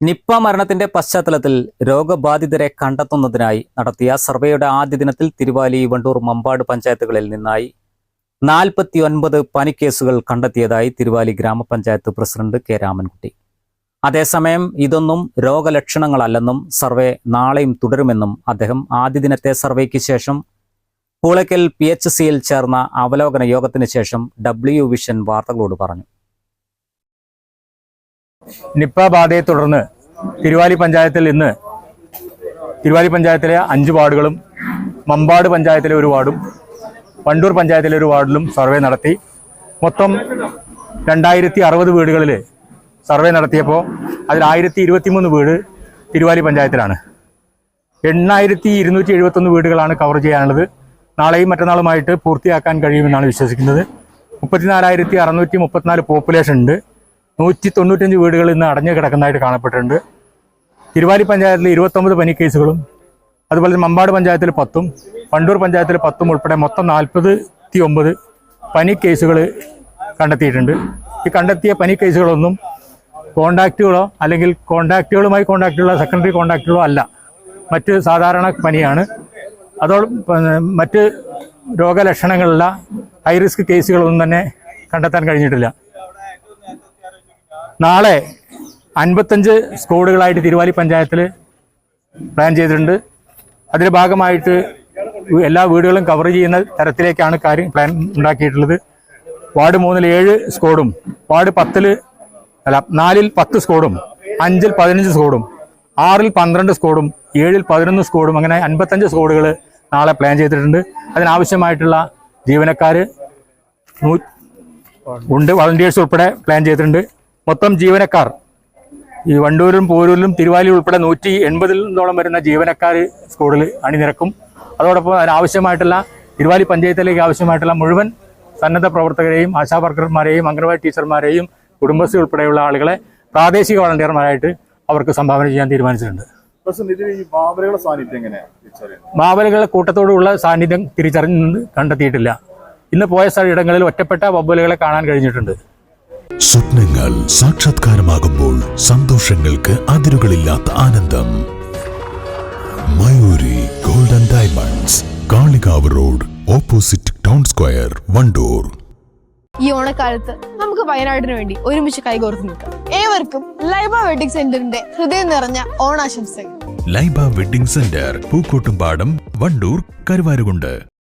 Nipah മരണത്തിന്റെ പശ്ചാത്തലത്തിൽ രോഗബാധിതരെ കണ്ടെത്തുന്നതിനായി നടത്തിയ സർവേയുടെ ആദ്യ ദിനത്തിൽ തിരുവാലി വണ്ടൂർ മമ്പാട് പഞ്ചായത്തുകളിൽ നിന്നായി നാൽപ്പത്തി ഒൻപത് പനിക്കേസുകൾ കണ്ടെത്തിയതായി തിരുവാലി ഗ്രാമപഞ്ചായത്ത് പ്രസിഡന്റ് കെ. രാമൻകുട്ടി. അതേസമയം ഇതൊന്നും രോഗലക്ഷണങ്ങളല്ലെന്നും സർവേ നാളെയും തുടരുമെന്നും അദ്ദേഹം ആദ്യ ദിനത്തെ സർവേക്ക് ശേഷം പൂളയ്ക്കൽ പി. എച്ച്. സിയിൽ ചേർന്ന അവലോകന യോഗത്തിന് ശേഷം ഡബ്ല്യു വിഷൻ വാർത്തകളോട് പറഞ്ഞു. നിപ്പ ബാധയെ തുടർന്ന് തിരുവാലി പഞ്ചായത്തിൽ ഇന്ന് തിരുവാലി പഞ്ചായത്തിലെ അഞ്ച് വാർഡുകളും മമ്പാട് പഞ്ചായത്തിലെ ഒരു വാർഡും വണ്ടൂർ പഞ്ചായത്തിലെ ഒരു വാർഡിലും സർവേ നടത്തി. മൊത്തം രണ്ടായിരത്തി അറുപത് വീടുകളിൽ സർവേ നടത്തിയപ്പോൾ അതിൽ ആയിരത്തി ഇരുപത്തിമൂന്ന് വീട് തിരുവാലി പഞ്ചായത്തിലാണ്. എണ്ണായിരത്തി ഇരുന്നൂറ്റി എഴുപത്തൊന്ന് വീടുകളാണ് കവർ ചെയ്യാനുള്ളത്. നാളെയും മറ്റന്നാളുമായിട്ട് പൂർത്തിയാക്കാൻ കഴിയുമെന്നാണ് വിശ്വസിക്കുന്നത്. മുപ്പത്തിനാലായിരത്തി അറുന്നൂറ്റി മുപ്പത്തിനാല് പോപ്പുലേഷൻ ഉണ്ട്. നൂറ്റി തൊണ്ണൂറ്റഞ്ച് വീടുകൾ ഇന്ന് അടഞ്ഞു കിടക്കുന്നതായിട്ട് കാണപ്പെട്ടിട്ടുണ്ട്. തിരുവാലി പഞ്ചായത്തിൽ ഇരുപത്തൊമ്പത് പനി കേസുകളും അതുപോലെ തന്നെ മമ്പാട് പഞ്ചായത്തിൽ പത്തും പണ്ടൂർ പഞ്ചായത്തിൽ പത്തും ഉൾപ്പെടെ മൊത്തം നാൽപ്പത്തി ഒമ്പത് പനി കേസുകൾ കണ്ടെത്തിയിട്ടുണ്ട്. ഈ കണ്ടെത്തിയ പനി കേസുകളൊന്നും കോണ്ടാക്റ്റുകളോ അല്ലെങ്കിൽ കോണ്ടാക്റ്റുകളുമായി കോണ്ടാക്റ്റുള്ള സെക്കൻഡറി കോണ്ടാക്റ്റുകളോ അല്ല. മറ്റ് സാധാരണ പനിയാണ്. അതോടൊപ്പം മറ്റ് രോഗലക്ഷണങ്ങളുള്ള ഹൈ റിസ്ക് കേസുകളൊന്നും തന്നെ കണ്ടെത്താൻ കഴിഞ്ഞിട്ടില്ല. നാളെ അൻപത്തഞ്ച് സ്ക്വാഡുകളായിട്ട് തിരുവാലി പഞ്ചായത്തിൽ പ്ലാൻ ചെയ്തിട്ടുണ്ട്. അതിന്റെ ഭാഗമായിട്ട് എല്ലാ വീടുകളും കവർ ചെയ്യുന്ന തരത്തിലേക്കാണ് കാര്യം പ്ലാൻ ഉണ്ടാക്കിയിട്ടുള്ളത്. വാർഡ് മൂന്നിൽ ഏഴ് സ്ക്വാഡും വാർഡ് പത്തിൽ അല്ല നാലിൽ പത്ത് സ്ക്വാഡും അഞ്ചിൽ പതിനഞ്ച് സ്ക്വാഡും ആറിൽ പന്ത്രണ്ട് സ്ക്വാഡും ഏഴിൽ പതിനൊന്ന് സ്ക്വാഡും അങ്ങനെ അൻപത്തഞ്ച് സ്ക്വാഡുകൾ നാളെ പ്ലാൻ ചെയ്തിട്ടുണ്ട്. അതിനാവശ്യമായിട്ടുള്ള ജീവനക്കാർ ഉണ്ട് വളണ്ടിയേഴ്സ് ഉൾപ്പെടെ പ്ലാൻ ചെയ്തിട്ടുണ്ട്. മൊത്തം ജീവനക്കാർ ഈ വണ്ടൂരും പോരൂരിലും തിരുവാലി ഉൾപ്പെടെ നൂറ്റി എൺപതിൽ നിന്നോളം വരുന്ന ജീവനക്കാർ സ്കൂളിൽ അണിനിരക്കും. അതോടൊപ്പം അതിനാവശ്യമായിട്ടുള്ള തിരുവാലി പഞ്ചായത്തിലേക്ക് ആവശ്യമായിട്ടുള്ള മുഴുവൻ സന്നദ്ധ പ്രവർത്തകരെയും ആശാവർക്കർമാരെയും അംഗനവാടി ടീച്ചർമാരെയും കുടുംബശ്രീ ഉൾപ്പെടെയുള്ള ആളുകളെ പ്രാദേശിക വളണ്ടിയർമാരായിട്ട് അവർക്ക് സംഭാവന ചെയ്യാൻ തീരുമാനിച്ചിട്ടുണ്ട്. മാവലകളുടെ കൂട്ടത്തോടുള്ള സാന്നിധ്യം തിരിച്ചറിഞ്ഞ് കണ്ടെത്തിയിട്ടില്ല. ഇന്ന് പോയ സ്ഥലയിടങ്ങളിൽ ഒറ്റപ്പെട്ട വവ്വലുകളെ കാണാൻ കഴിഞ്ഞിട്ടുണ്ട്. സ്വപ്നങ്ങൾ സാക്ഷാത്കാരമാകുമ്പോൾ സന്തോഷങ്ങൾക്ക് അതിരുകളില്ലാത്ത ആനന്ദം. Mayuri golden diamonds Kalikavu road opposite town square Wandoor. ഈ ഓണക്കാലത്ത് നമുക്ക് വയനാടിന് വേണ്ടി ഒരുമിച്ച് കൈകോർത്ത് നിൽക്കാം. ഏവർക്കും ലൈബ വെഡിങ് സെന്ററിന്റെ ഹൃദയം നിറഞ്ഞ ഓണാശംസകൾ. Laiba wedding centre Pookkottumpadam Wandoor Karuvarakundu.